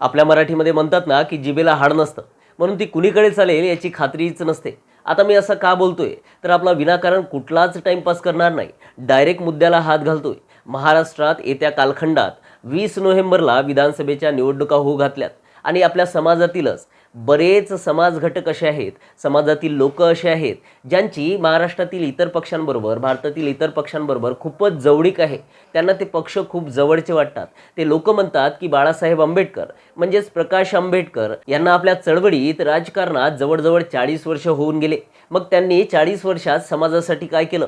आपल्या मराठीमध्ये म्हणतात ना की जिभेला हाड नसतं. म्हणून ती कुणीकडे चालेल याची खात्रीच नसते. आता मी असं का बोलतोय? तर आपला विनाकारण कुठलाच टाईमपास करणार नाही. डायरेक्ट मुद्द्याला हात घालतोय. महाराष्ट्रात येत्या कालखंडात वीस नोव्हेंबरला विधानसभेच्या निवडणुका होऊ घातल्यात. आणि आपल्या समाजातीलच बरेच समाज घटक असे आहेत समाजातील लोक असे आहेत ज्यांची महाराष्ट्रातील इतर पक्षांबरोबर भारतातील इतर पक्षांबरोबर खूपच जवळीक आहे. त्यांना ते पक्ष खूप जवळचे वाटतात. ते लोक म्हणतात की बाळासाहेब आंबेडकर म्हणजेच प्रकाश आंबेडकर यांना आपल्या चळवळीत राजकारणात जवळजवळ चाळीस वर्ष होऊन गेले. मग त्यांनी चाळीस वर्षात समाजासाठी काय केलं?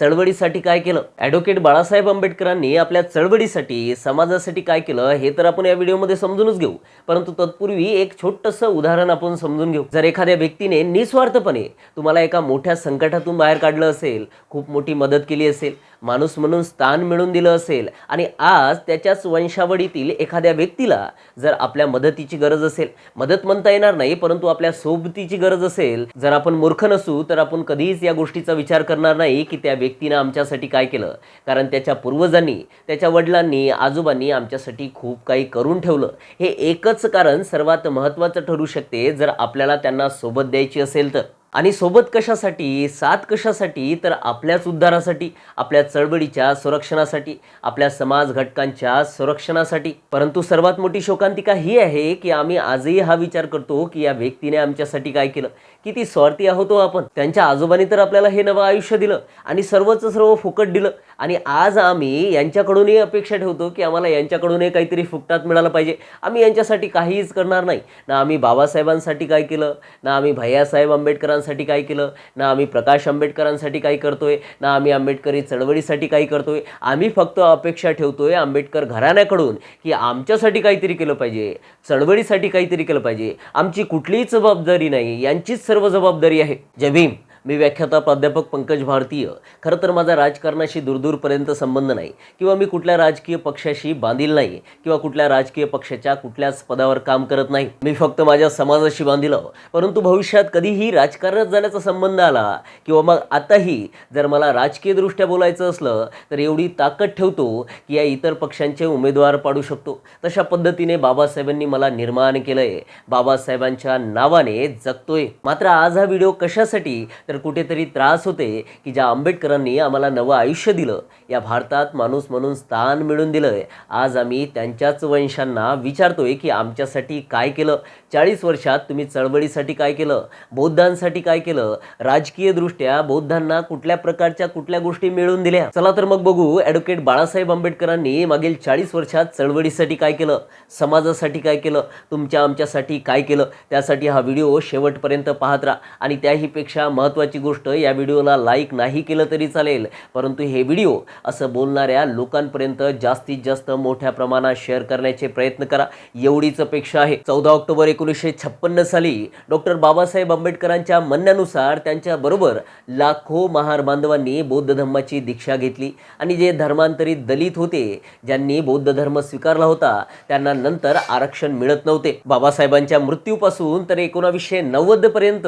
चळवळीसाठी काय केलं? ॲडव्होकेट बाळासाहेब आंबेडकरांनी आपल्या चळवळीसाठी समाजासाठी काय केलं हे तर आपण या व्हिडिओमध्ये समजूनच घेऊ. परंतु तत्पूर्वी एक छोटंसं उदाहरण आपण समजून घेऊ. जर एखाद्या व्यक्तीने निस्वार्थपणे तुम्हाला एका मोठ्या संकटातून बाहेर काढलं असेल खूप मोठी मदत केली असेल माणूस म्हणून स्थान मिळून दिलं असेल आणि आज त्याच्याच वंशावळीतील एखाद्या व्यक्तीला जर आपल्या मदतीची गरज असेल मदत म्हणता येणार नाही परंतु आपल्या सोबतीची गरज असेल जर आपण मूर्ख नसू तर आपण कधीच या गोष्टीचा विचार करणार नाही की त्या व्यक्तीनं आमच्यासाठी काय केलं. कारण त्याच्या पूर्वजांनी त्याच्या वडिलांनी आजोबांनी आमच्यासाठी खूप काही करून ठेवलं. हे एकच कारण सर्वात महत्त्वाचं ठरू शकते जर आपल्याला त्यांना सोबत द्यायची असेल तर. आणि सोबत कशासाठी साथ कशासाठी तर आपल्याच उद्धारासाठी आपल्या चळवळीच्या संरक्षणासाठी आपल्या समाज घटकांच्या संरक्षणासाठी. परंतु सर्वात मोठी शोकांतिका ही आहे की आम्ही आजही हा विचार करतो की या व्यक्तीने आमच्यासाठी काय केलं. किती स्वार्थी आहोत हो आपण. त्यांच्या आजोबांनी तर आपल्याला हे नवं आयुष्य दिलं आणि सर्वच सर्व फुकट दिलं. आणि आज आम्ही यांच्याकडूनही अपेक्षा ठेवतो की आम्हाला यांच्याकडूनही काहीतरी फुकटात मिळालं पाहिजे. आम्ही यांच्यासाठी काहीच करणार नाही. ना आम्ही बाबासाहेबांसाठी काय केलं ना आम्ही भैयासाहेब आंबेडकरांसाठी काय केलं ना आम्ही प्रकाश आंबेडकरांसाठी काय करतोय ना आम्ही आंबेडकरी चळवळीसाठी काय करतोय. आम्ही फक्त अपेक्षा ठेवतोय आंबेडकर घराण्याकडून की आमच्यासाठी काहीतरी केलं पाहिजे चळवळीसाठी काहीतरी केलं पाहिजे. आमची कुठलीच जबाबदारी नाही यांचीच सर्व जबाबदारी आहे. जय भीम. मी व्याख्याता प्राध्यापक पंकज भारतीय. खरं तर माझा राजकारणाशी दूरदूरपर्यंत संबंध नाही. किंवा मी कुठल्या राजकीय पक्षाशी बांधील नाही. किंवा कुठल्या राजकीय पक्षाच्या कुठल्याच पदावर काम करत नाही. मी फक्त माझ्या समाजाशी बांधील परंतु भविष्यात कधीही राजकारणात जाण्याचा संबंध आला किंवा मग आताही जर मला राजकीयदृष्ट्या बोलायचं असलं तर एवढी ताकद ठेवतो की या इतर पक्षांचे उमेदवार पाडू शकतो. तशा पद्धतीने बाबासाहेबांनी मला निर्माण केलंय. बाबासाहेबांच्या नावाने जगतोय. मात्र आज हा व्हिडिओ कशासाठी? तर कुठेतरी त्रास होते की ज्या आंबेडकरांनी आम्हाला नवं आयुष्य दिलं या भारतात माणूस म्हणून स्थान मिळून दिलं आहे आज आम्ही त्यांच्याच वंशांना विचारतोय की आमच्यासाठी काय केलं? चाळीस वर्षात तुम्ही चळवळीसाठी काय केलं? बौद्धांसाठी काय केलं? राजकीयदृष्ट्या बौद्धांना कुठल्या प्रकारच्या कुठल्या गोष्टी मिळवून दिल्या? चला तर मग बघू ॲडव्होकेट बाळासाहेब आंबेडकरांनी मागील चाळीस वर्षात चळवळीसाठी काय केलं? समाजासाठी काय केलं? तुमच्या आमच्यासाठी काय केलं? त्यासाठी हा व्हिडिओ शेवटपर्यंत पाहत राहा. आणि त्याहीपेक्षा महत्त्वाची गोष्ट या व्हिडिओला लाईक नाही केलं तरी चालेल. परंतु हे व्हिडिओ असं बोलणाऱ्या लोकांपर्यंत जास्तीत जास्त मोठ्या प्रमाणात शेअर करण्याचे प्रयत्न करा. एवढीच अपेक्षा आहे. चौदा ऑक्टोबर एकोणीसशे छप्पन्न साली डॉक्टर बाबासाहेब आंबेडकरांच्या म्हणण्यानुसार त्यांच्याबरोबर लाखो महार बांधवांनी बौद्ध धर्माची दीक्षा घेतली. आणि जे धर्मांतरित दलित होते ज्यांनी बौद्ध धर्म स्वीकारला होता त्यांना नंतर आरक्षण मिळत नव्हते. बाबासाहेबांच्या मृत्यूपासून तर एकोणावीसशे नव्वद पर्यंत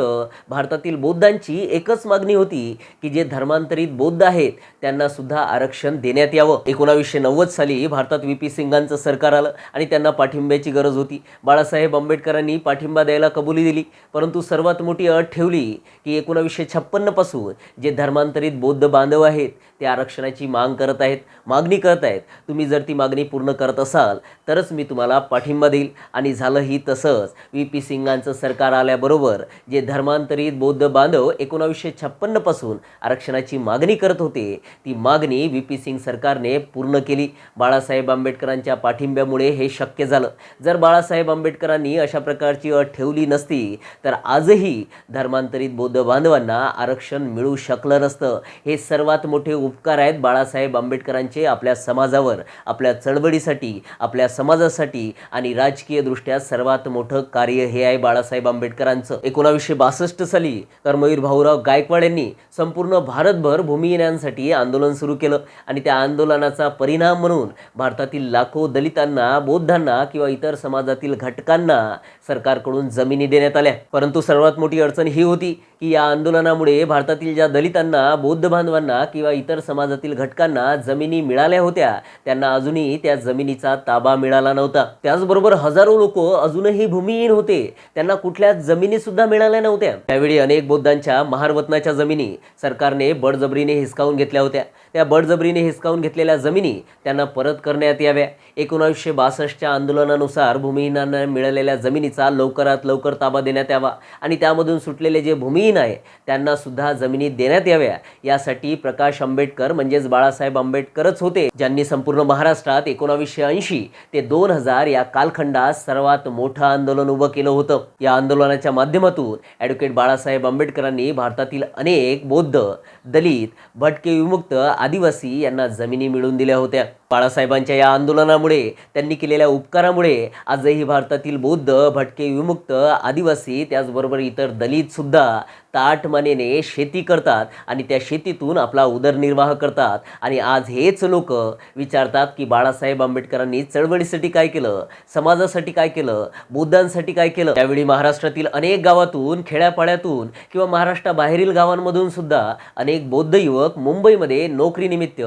भारतातील बौद्धांची एकच मागणी होती की जे धर्मांतरित बौद्ध आहेत त्यांना सुद्धा आरक्षण देण्यात यावं. एकोणावीसशे नव्वद साली भारतात व्ही. पी. सिंगांचं सरकार आलं आणि त्यांना पाठिंब्याची गरज होती. बाळासाहेब आंबेडकरांनी पाठिंबा द्यायला कबुली दिली. परंतु सर्वात मोठी अट ठेवली की एकोणावीसशे छप्पन्नपासून जे धर्मांतरित बौद्ध बांधव आहेत ते आरक्षणाची माग करत आहेत मागणी करत आहेत. तुम्ही जर ती मागणी पूर्ण करत असाल तरच मी तुम्हाला पाठिंबा देईल. आणि झालंही तसंच. व्ही. पी. सिंगांचं सरकार आल्याबरोबर जे धर्मांतरित बौद्ध बांधव एकोणावीसशे छप्पन्नपासून आरक्षणाची मागणी करत होते. ती मागणी व्ही पी सिंग सरकारने पूर्ण केली. बाळासाहेब आंबेडकरांच्या पाठिंब्यामुळे हे शक्य झालं. जर बाळासाहेब आंबेडकरांनी अशा प्रकारची अट ठेवली नसती तर आजही धर्मांतरित बौद्ध बांधवांना आरक्षण मिळू शकलं नसतं. हे सर्वात मोठे उपकार आहेत बाळासाहेब आंबेडकरांचे आपल्या समाजावर आपल्या चळवळीसाठी आपल्या समाजासाठी आणि राजकीयदृष्ट्या सर्वात मोठं कार्य हे आहे बाळासाहेब आंबेडकरांचं. एकोणावीसशे बासष्ट साली कर्मवीर भाऊ भाऊराव गायकवाड यांनी संपूर्ण भारतभर भूमिहीनांसाठी आंदोलन सुरू केलं. आणि त्या आंदोलनाचा परिणाम म्हणून भारतातील लाखो दलितांना बौद्धांना किंवा इतर समाजातील घटकांना सरकारकडून जमिनी देण्यात आल्या. परंतु सर्वात मोठी अडचण ही होती की या आंदोलनामुळे भारतातील ज्या दलितांना बौद्ध बांधवांना किंवा इतर समाजातील घटकांना जमिनी मिळाल्या होत्या त्यांना अजूनही त्या जमिनीचा ताबा मिळाला नव्हता. त्याचबरोबर हजारो लोक अजूनही भूमिहीन होते. त्यांना कुठल्या जमिनी सुद्धा मिळाल्या नव्हत्या. त्यावेळी अनेक बौद्धांच्या महारवतनाच्या जमिनी सरकारने बळजबरीने हिसकावून घेतल्या होत्या. त्या बळजबरीने हिसकावून घेतलेल्या जमिनी त्यांना परत करण्यात याव्या. एकोणावीसशे बासष्टच्या आंदोलनानुसार भूमिहीनांना मिळालेल्या जमिनीचा लवकरात लवकर ताबा देण्यात यावा आणि त्यामधून सुटलेले जे भूमिहीन आहे त्यांना सुद्धा जमिनी देण्यात याव्या. यासाठी प्रकाश आंबेडकर म्हणजेच बाळासाहेब आंबेडकरच होते ज्यांनी संपूर्ण महाराष्ट्रात एकोणावीसशे ऐंशी ते दोन हजार या कालखंडात सर्वात मोठं आंदोलन उभं केलं होतं. या आंदोलनाच्या माध्यमातून ॲडव्होकेट बाळासाहेब आंबेडकरांनी भारतातील अनेक बौद्ध दलित भटके विमुक्त आदिवासी यांना जमिनी मिळवून दिल्या होत्या. बाळासाहेबांच्या या आंदोलनामुळे त्यांनी केलेल्या उपकारामुळे आजही भारतातील बौद्ध भटके विमुक्त आदिवासी त्याचबरोबर इतर दलित सुद्धा ताटमानेने शेती करतात आणि त्या शेतीतून आपला उदरनिर्वाह करतात. आणि आज हेच लोक विचारतात की बाळासाहेब आंबेडकरांनी चळवळीसाठी काय केलं? समाजासाठी काय केलं? बौद्धांसाठी काय केलं? त्यावेळी महाराष्ट्रातील अनेक गावातून खेड्यापाड्यातून किंवा महाराष्ट्राबाहेरील गावांमधून सुद्धा अनेक बौद्ध युवक मुंबईमध्ये नोकरीनिमित्त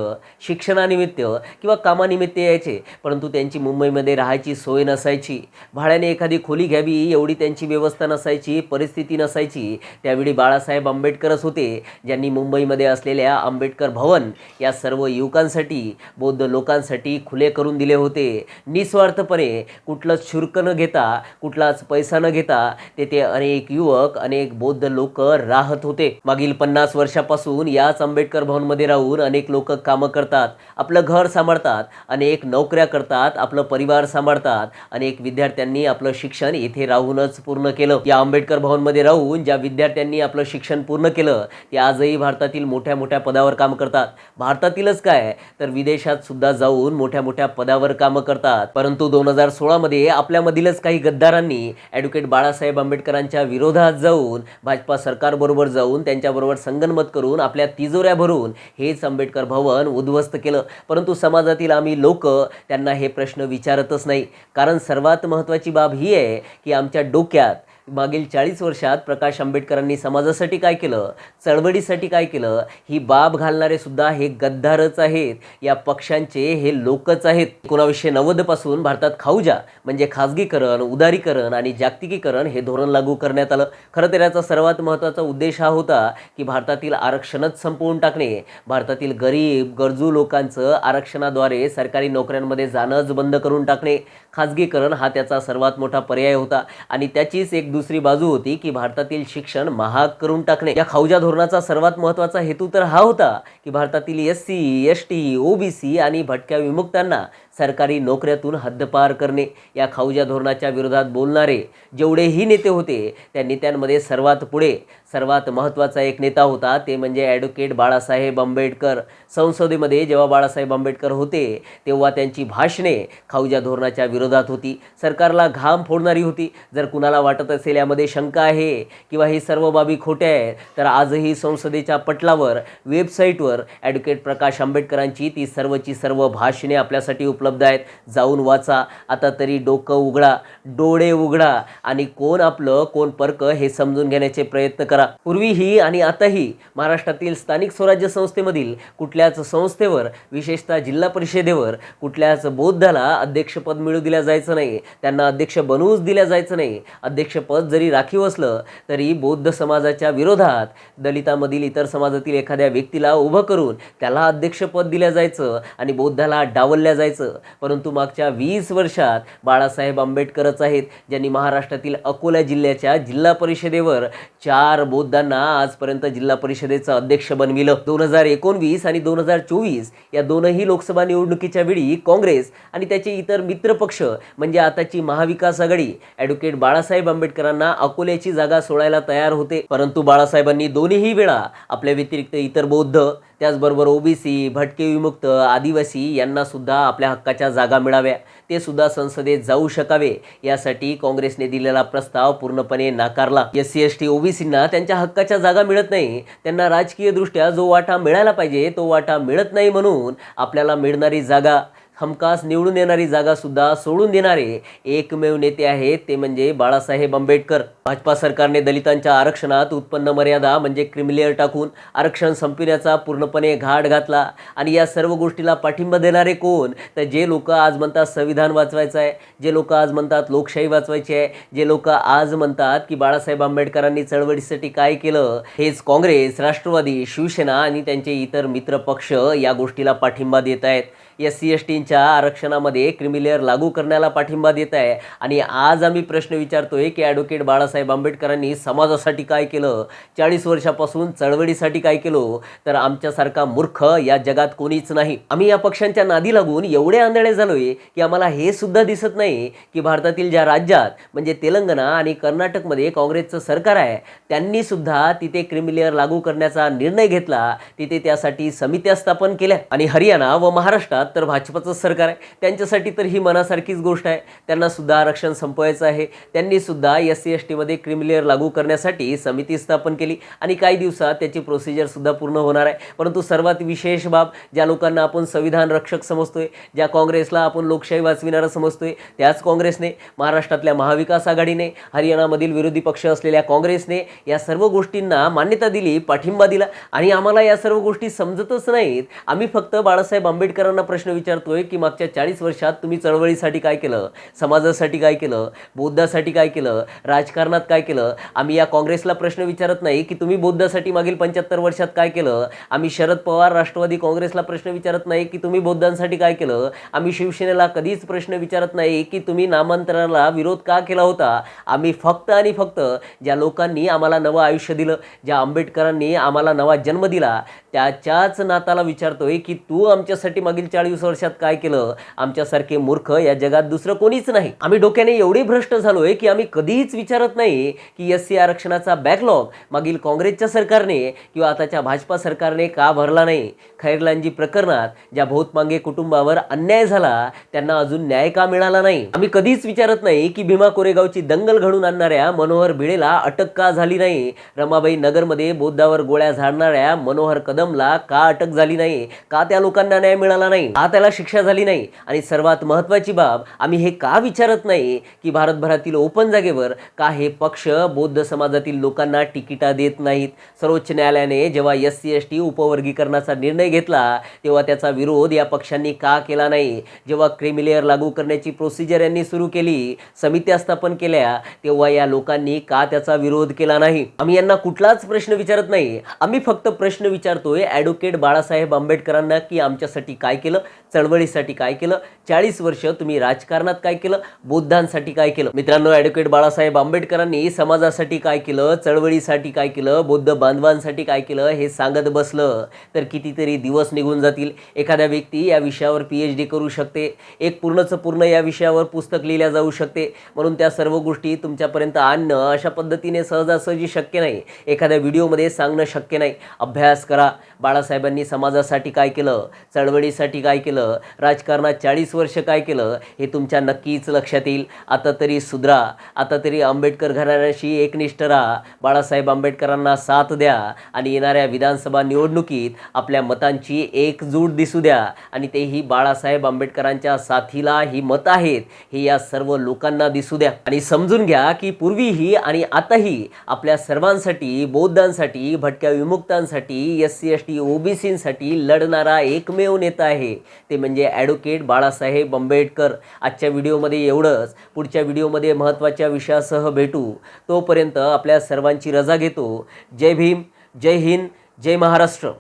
शिक्षणानिमित्त किंवा कामानिमित्त यायचे परंतु त्यांची मुंबईमध्ये राहायची सोय नसायची. भाड्याने एखादी खोली घ्यावी एवढी त्यांची व्यवस्था नसायची परिस्थिती नसायची. त्यावेळी बाळासाहेब आंबेडकरच होते ज्यांनी मुंबईमध्ये असलेल्या आंबेडकर भवन या सर्व युवकांसाठी बौद्ध लोकांसाठी खुले करून दिले होते. निस्वार्थपणे कुठलंच शुल्क न घेता कुठलाच पैसा न घेता तेथे अनेक युवक अनेक बौद्ध लोक राहत होते. मागील पन्नास वर्षापासून याच आंबेडकर भवनमध्ये राहून अनेक लोक कामं करतात. आपलं घर सांभाळतात. अनेक नोकऱ्या करतात आपलं परिवार सांभाळतात अनेक विद्यार्थ्यांनी आपलं शिक्षण इथे राहूनच पूर्ण केलं. या आंबेडकर भवनमध्ये राहून ज्या विद्यार्थ्यांनी आपलं शिक्षण पूर्ण केलं ते आजही भारतातील मोठ्या मोठ्या पदावर काम करतात. भारतातीलच काय? तर विदेशात सुद्धा जाऊन मोठ्या मोठ्या पदावर कामं करतात. परंतु दोन हजार सोळामध्ये आपल्यामधीलच काही गद्दारांनी ॲडव्होकेट बाळासाहेब आंबेडकरांच्या विरोधात जाऊन भाजपा सरकारबरोबर जाऊन त्यांच्याबरोबर संगनमत करून आपल्या तिजोऱ्या भरून हेच आंबेडकर भवन उद्ध्वस्त केलं. परंतु समाजातील आम्ही लोक त्यांना हे प्रश्न विचारतच नाही. कारण सर्वात महत्त्वाची बाब ही आहे की आमच्या डोक्यात मागील चाळीस वर्षात प्रकाश आंबेडकरांनी समाजासाठी काय केलं? चळवळीसाठी काय केलं? ही बाब घालणारे सुद्धा हे गद्दारच आहेत. या पक्षांचे हे लोकच आहेत. एकोणावीसशे नव्वदपासून भारतात खाऊजा म्हणजे खाजगीकरण उदारीकरण आणि जागतिकीकरण हे धोरण लागू करण्यात आलं. खरं तर याचा सर्वात महत्त्वाचा उद्देश हा होता की भारतातील आरक्षणच संपवून टाकणे. भारतातील गरीब गरजू लोकांचं आरक्षणाद्वारे सरकारी नोकऱ्यांमध्ये जाणंच बंद करून टाकणे. खाजगीकरण हा त्याचा सर्वात मोठा पर्याय होता. आणि त्याचीच एक दुसरी बाजू होती की भारतातील शिक्षण महाग करून टाकणे. या खाऊजा धोरणाचा सर्वात महत्त्वाचा हेतू तर हा होता की भारतातील S C S T OBC आणि भटक्या विमुक्तांना सरकारी नोकऱ्यातून हद्दपार करणे. या खाऊजा धोरणाच्या विरोधात बोलणारे जेवढेही नेते होते त्या नेत्यांमध्ये सर्वात पुढे सर्वात महत्त्वाचा एक नेता होता. ते म्हणजे ॲडव्होकेट बाळासाहेब आंबेडकर. संसदेमध्ये जेव्हा बाळासाहेब आंबेडकर होते तेव्हा त्यांची भाषणे खाऊजा धोरणाच्या विरोधात होती. सरकारला घाम फोडणारी होती. जर कुणाला वाटत असेल यामध्ये शंका आहे किंवा ही सर्व बाबी खोट्या आहेत तर आजही संसदेच्या पटलावर वेबसाईटवर ॲडव्होकेट प्रकाश आंबेडकरांची ती सर्वची सर्व भाषणे आपल्यासाठी उपलब्ध आहेत. जाऊन वाचा. आता तरी डोकं उघडा. डोळे उघडा. आणि कोण आपलं कोण पर्क हे समजून घेण्याचे प्रयत्न करा. पूर्वीही आणि आताही महाराष्ट्रातील स्थानिक स्वराज्य संस्थेमधील कुठल्याच संस्थेवर विशेषतः जिल्हा परिषदेवर कुठल्याच बौद्धाला अध्यक्षपद मिळू दिल्या जायचं नाही. त्यांना अध्यक्ष बनवूच दिल्या जायचं नाही. अध्यक्षपद जरी राखीव असलं तरी बौद्ध समाजाच्या विरोधात दलितामधील इतर समाजातील एखाद्या व्यक्तीला उभं करून त्याला अध्यक्षपद दिल्या जायचं आणि बौद्धाला डावलल्या जायचं. परंतु मागच्या वीस वर्षात बाळासाहेब आंबेडकरच आहेत ज्यांनी महाराष्ट्रातील अकोला जिल्ह्याच्या जिल्हा परिषदेवर चार बौद्धांना आजपर्यंत जिल्हा परिषदेचं अध्यक्ष बनविलं. दोन हजार एकोणवीस आणि दोन हजार चोवीस या दोनही लोकसभा निवडणुकीच्या वेळी काँग्रेस आणि त्याचे इतर मित्रपक्ष पक्ष म्हणजे आताची महाविकास आघाडी. ॲडव्होकेट बाळासाहेब आंबेडकरांना अकोल्याची जागा सोडायला तयार होते. परंतु बाळासाहेबांनी दोन्ही वेळा आपल्या व्यतिरिक्त इतर बौद्ध त्याचबरोबर ओबीसी भटके विमुक्त आदिवासी यांना सुद्धा आपल्या हक्काच्या जागा मिळाव्या. ते सुद्धा संसदेत जाऊ शकावे यासाठी काँग्रेसने दिलेला प्रस्ताव पूर्णपणे नाकारला. एस सी एस टी ओबीसींना त्यांच्या हक्काच्या जागा मिळत नाही. त्यांना राजकीयदृष्ट्या जो वाटा मिळायला पाहिजे तो वाटा मिळत नाही म्हणून आपल्याला मिळणारी जागा हमखास निवडून येणारी जागासुद्धा सोडून देणारे एकमेव नेते आहेत ते म्हणजे बाळासाहेब आंबेडकर. भाजपा सरकारने दलितांच्या आरक्षणात उत्पन्न मर्यादा म्हणजे क्रिमिलेअर टाकून आरक्षण संपविण्याचा पूर्णपणे घाट घातला. आणि या सर्व गोष्टीला पाठिंबा देणारे कोण? तर जे लोक आज म्हणतात संविधान वाचवायचं आहे जे लोक आज म्हणतात लोकशाही वाचवायची आहे जे लोक आज म्हणतात की बाळासाहेब आंबेडकरांनी चळवळीसाठी काय केलं हेच काँग्रेस राष्ट्रवादी शिवसेना आणि त्यांचे इतर मित्रपक्ष या गोष्टीला पाठिंबा देत आहेत. एस सी एस टींच्या आरक्षणामध्ये क्रिमिलेअर लागू करण्याला पाठिंबा देत आहे. आणि आज आम्ही प्रश्न विचारतोय की ॲडव्होकेट बाळासाहेब आंबेडकरांनी समाजासाठी काय केलं? चाळीस वर्षापासून चळवळीसाठी काय केलं? तर आमच्यासारखा मूर्ख या जगात कोणीच नाही. आम्ही या पक्षांच्या नादी लागून एवढे आंधळे झालोय की आम्हाला हे सुद्धा दिसत नाही की भारतातील ज्या राज्यात म्हणजे तेलंगणा आणि कर्नाटकमध्ये काँग्रेसचं सरकार आहे त्यांनी सुद्धा तिथे क्रिमिलेअर लागू करण्याचा निर्णय घेतला. तिथे त्यासाठी समित्या स्थापन केल्या. आणि हरियाणा व महाराष्ट्रात तर भाजपचं सरकार आहे. त्यांच्यासाठी तर ही मनासारखीच गोष्ट आहे. त्यांना सुद्धा आरक्षण संपवायचं आहे. त्यांनी सुद्धा एस सी एस टीमध्ये क्रिमिलेअर लागू करण्यासाठी समिती स्थापन केली आणि काही दिवसात त्याची प्रोसिजर सुद्धा पूर्ण होणार आहे. परंतु सर्वात विशेष बाब ज्या लोकांना आपण संविधान रक्षक समजतोय ज्या काँग्रेसला आपण लोकशाही वाचविणारं समजतोय त्याच काँग्रेसने महाराष्ट्रातल्या महाविकास आघाडीने हरियाणामधील विरोधी पक्ष असलेल्या काँग्रेसने या सर्व गोष्टींना मान्यता दिली पाठिंबा दिला आणि आम्हाला या सर्व गोष्टी समजतच नाहीत. आम्ही फक्त बाळासाहेब आंबेडकरांना प्रश्न विचारतोय की मागच्या चाळीस वर्षात तुम्ही चळवळीसाठी काय केलं? समाजासाठी काय केलं? बौद्धासाठी काय केलं? राजकारणात काय केलं? आम्ही या काँग्रेसला प्रश्न विचारत नाही की तुम्ही बौद्धासाठी मागील पंच्याहत्तर वर्षात काय केलं? आम्ही शरद पवार राष्ट्रवादी काँग्रेसला प्रश्न विचारत नाही की तुम्ही बौद्धांसाठी काय केलं? आम्ही शिवसेनेला कधीच प्रश्न विचारत नाही की तुम्ही नामांतराला विरोध का केला होता? आम्ही फक्त आणि फक्त ज्या लोकांनी आम्हाला नवं आयुष्य दिलं ज्या आंबेडकरांनी आम्हाला नवा जन्म दिला त्याच्याच नाताला विचारतोय की तू आमच्यासाठी मागील चाळीस वर्षात काय केलं? आमच्यासारखे मूर्ख या जगात दुसरं कोणीच नाही. आम्ही डोक्याने एवढे भ्रष्ट झालोय की आम्ही कधीच विचारत नाही की एस सी आरक्षणाचा बॅकलॉग मागील काँग्रेसच्या सरकारने किंवा आताच्या भाजपा सरकारने का भरला नाही? खैरलांजी प्रकरणात ज्या भोतमांगे कुटुंबावर अन्याय झाला त्यांना अजून न्याय का मिळाला नाही? आम्ही कधीच विचारत नाही की भीमा कोरेगावची दंगल घडून आणणाऱ्या मनोहर भिडेला अटक का झाली नाही? रमाबाई नगरमध्ये बौद्धावर गोळ्या झाडणाऱ्या मनोहर कदमला का अटक झाली नाही? का त्या लोकांना न्याय मिळाला नाही? का त्याला शिक्षा झाली नाही. आणि सर्वात महत्त्वाची बाब आम्ही हे का विचारत नाही की भारतभरातील ओपन जागेवर का हे पक्ष बौद्ध समाजातील लोकांना तिकिटा देत नाहीत? सर्वोच्च न्यायालयाने जेव्हा एस सी एस टी उपवर्गीकरणाचा निर्णय घेतला तेव्हा त्याचा विरोध या पक्षांनी का केला नाही? जेव्हा क्रिमिलेअर लागू करण्याची प्रोसिजर यांनी सुरू केली समित्या स्थापन केल्या तेव्हा या लोकांनी का त्याचा विरोध केला नाही? आम्ही यांना कुठलाच प्रश्न विचारत नाही. आम्ही फक्त प्रश्न विचारतोय ॲडव्होकेट बाळासाहेब आंबेडकरांना की आमच्यासाठी काय केलं? चळवळीसाठी काय केलं? चाळीस वर्ष तुम्ही राजकारणात काय केलं? बौद्धांसाठी काय केलं? मित्रांनो ॲडव्होकेट बाळासाहेब आंबेडकरांनी समाजासाठी काय केलं? चळवळीसाठी काय केलं? बौद्ध बांधवांसाठी काय केलं? हे सांगत बसलं. तर कितीतरी दिवस निघून जातील. एखाद्या व्यक्ती या विषयावर पी एच डी करू शकते. एक पूर्णचं पूर्ण या विषयावर पुस्तक लिहिल्या जाऊ शकते. म्हणून त्या सर्व गोष्टी तुमच्यापर्यंत आणणं अशा पद्धतीने सहजासहजी शक्य नाही. एखाद्या व्हिडिओमध्ये सांगणं शक्य नाही. अभ्यास करा. बाळासाहेबांनी समाजासाठी काय केलं? चळवळीसाठी काय केलं? राजकारणात चाळीस वर्ष काय केलं? हे तुमच्या नक्कीच लक्षात येईल. आता तरी सुधरा. आता तरी आंबेडकर घराण्याशी एकनिष्ठ राहा. बाळासाहेब आंबेडकरांना साथ द्या आणि येणाऱ्या विधानसभा निवडणुकीत आपल्या मतांची एकजूट दिसू द्या आणि तेही बाळासाहेब आंबेडकरांच्या साथीला ही मत आहेत. हे या सर्व लोकांना दिसू द्या. आणि समजून घ्या की पूर्वीही आणि आताही आपल्या सर्वांसाठी बौद्धांसाठी भटक्या विमुक्तांसाठी एस सी एस टी ओबीसींसाठी लढणारा एकमेव नेता आहे. ते म्हणजे ॲडव्होकेट बाळासाहेब आंबेडकर आजच्या व्हिडिओमध्ये एवढंच. पुढच्या व्हिडिओमध्ये महत्त्वाच्या विषयासह भेटू. तोपर्यंत आपल्या सर्वांची रजा घेतो. जय भीम जय हिंद जय महाराष्ट्र.